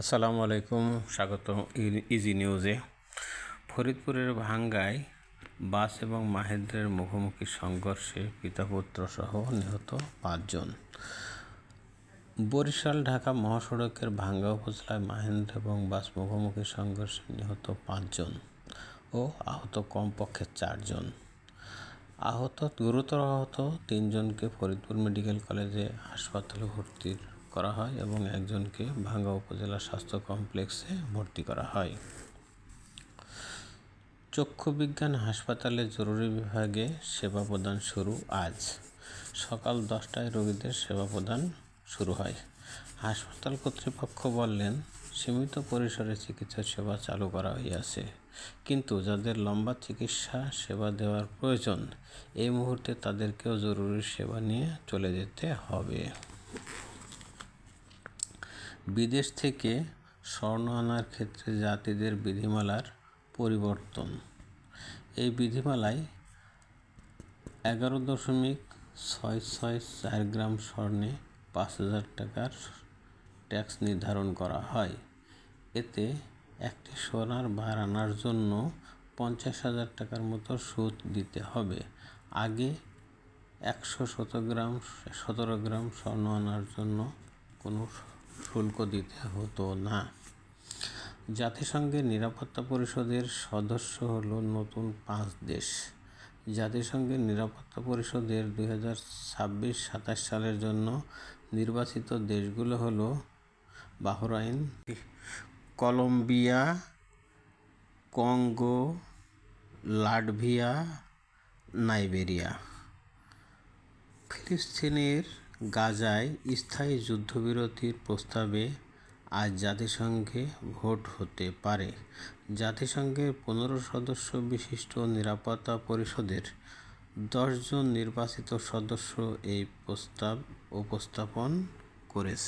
আসসালামু আলাইকুম স্বাগত ইজি নিউজে ফরিদপুরের ভাঙ্গায় বাস এবং মাহেন্দ্রের মুখোমুখি সংঘর্ষে পিতাপুত্র সহ নিহত পাঁচজন। বরিশাল, ঢাকা মহাসড়কের ভাঙ্গা উপজেলায় মাহেন্দ্র এবং বাস মুখোমুখি সংঘর্ষে নিহত পাঁচজন ও আহত কমপক্ষে চারজন। আহত, গুরুতর আহত তিনজনকে ফরিদপুর মেডিকেল কলেজে হাসপাতালে ভর্তি করা হয় এবং একজনকে ভাঙ্গা উপজেলা স্বাস্থ্য কমপ্লেক্সে ভর্তি করা হয়। চক্ষু বিজ্ঞান হাসপাতালে জরুরি বিভাগে সেবা প্রদান শুরু আজ। সকাল দশটায় রোগীদের সেবা প্রদান শুরু হয়। হাসপাতাল কর্তৃপক্ষ বললেন, সীমিত পরিসরে চিকিৎসা সেবা চালু করা হইয়াছে। কিন্তু যাদের লম্বা চিকিৎসা সেবা দেওয়ার প্রয়োজন, এই মুহূর্তে তাদেরকেও জরুরি সেবা নিয়ে চলে যেতে হবে। বিদেশ থেকে স্বর্ণ আনার ক্ষেত্রে জাতিদের বিধিমালার পরিবর্তন। এই বিধিমালায় এগারো দশমিক ছয় ছয় চার গ্রাম স্বর্ণে পাঁচ হাজার টাকার ট্যাক্স নির্ধারণ করা হয়। এতে একটি সোনার ভার আনার জন্য পঞ্চাশ হাজার টাকার মতো সুদ দিতে হবে। আগে একশো শত গ্রাম, সতেরো গ্রাম স্বর্ণ আনার জন্য কোনো শুল্ক দিতে হতো না। জাতিসংঘের নিরাপত্তা পরিষদের সদস্য হলো নতুন পাঁচ দেশ। জাতিসংঘের নিরাপত্তা পরিষদের দুই হাজার ছাব্বিশ সাতাশ সালের জন্য নির্বাচিত দেশগুলো হলো Bahrain, Colombia, Congo, Latvia, Liberia. ফিলিস্তিনের গাজায় স্থায়ী যুদ্ধবিরতির প্রস্তাবে আজ জাতিসংঘে ভোট হতে পারে। জাতিসংঘের পনেরো সদস্য বিশিষ্ট নিরাপত্তা পরিষদের দশজন নির্বাচিত সদস্য এই প্রস্তাব উপস্থাপন করেছে।